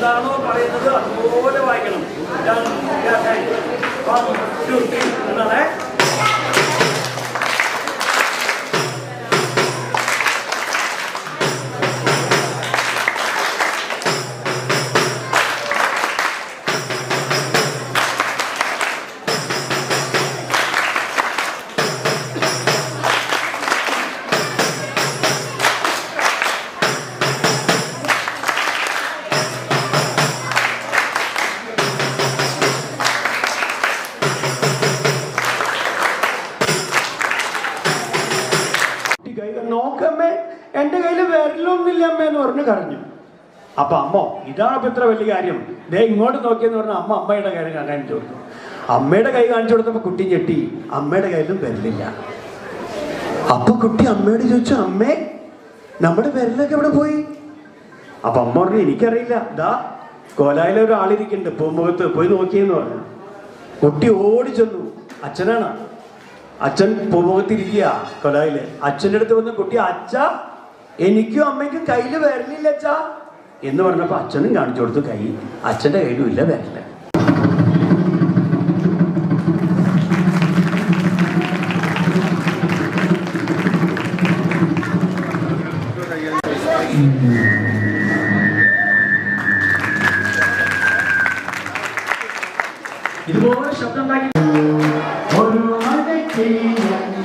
എന്താണോ പറയുന്നത് അതുപോലെ വായിക്കണം. എന്നാണേ. കുട്ടി കൈ നോക്കമ്മേ എന്റെ കയ്യിൽ വിരലൊന്നുമില്ല അമ്മ എന്ന് പറഞ്ഞു കരഞ്ഞു. അപ്പൊ അമ്മ ഇതാണ് ഇപ്പൊ ഇത്ര വലിയ കാര്യം. ദേ ഇങ്ങോട്ട് നോക്കിയെന്ന് പറഞ്ഞ അമ്മ അമ്മയുടെ കാര്യം കാണിച്ചു കൊടുത്തു. അമ്മയുടെ കൈ കാണിച്ചു കൊടുത്തപ്പോ കുട്ടി ഞെട്ടി. അമ്മയുടെ കയ്യിലും വിരലില്ല. അപ്പൊ കുട്ടി അമ്മയോട് ചോദിച്ചു അമ്മേ നമ്മുടെ വിരലൊക്കെ എവിടെ പോയി? അപ്പൊ അമ്മ പറഞ്ഞു എനിക്കറിയില്ല. ദാ കോലായിലെ ഒരാളിരിക്കുന്നുണ്ട് പൂമുഖത്ത് പോയി നോക്കിയെന്ന് പറഞ്ഞു. കുട്ടി ഓടി ചെന്നു. അച്ഛനാണ്. അച്ഛൻ പൂമുഖത്തിരിക്കുക കൊലായിൽ. അച്ഛന്റെ അടുത്ത് വന്ന കുട്ടി അച്ഛ എനിക്കും അമ്മയ്ക്കും കയ്യിൽ വരലില്ല അച്ഛ. എന്ന് പറഞ്ഞപ്പോൾ അച്ഛനും കാണിച്ചു കൊടുത്തു കൈ. അച്ഛന്റെ കയ്യിലും ഇല്ല വരൽ ഇതുപോലെ ശബ്ദം ഉണ്ടാക്കി see you.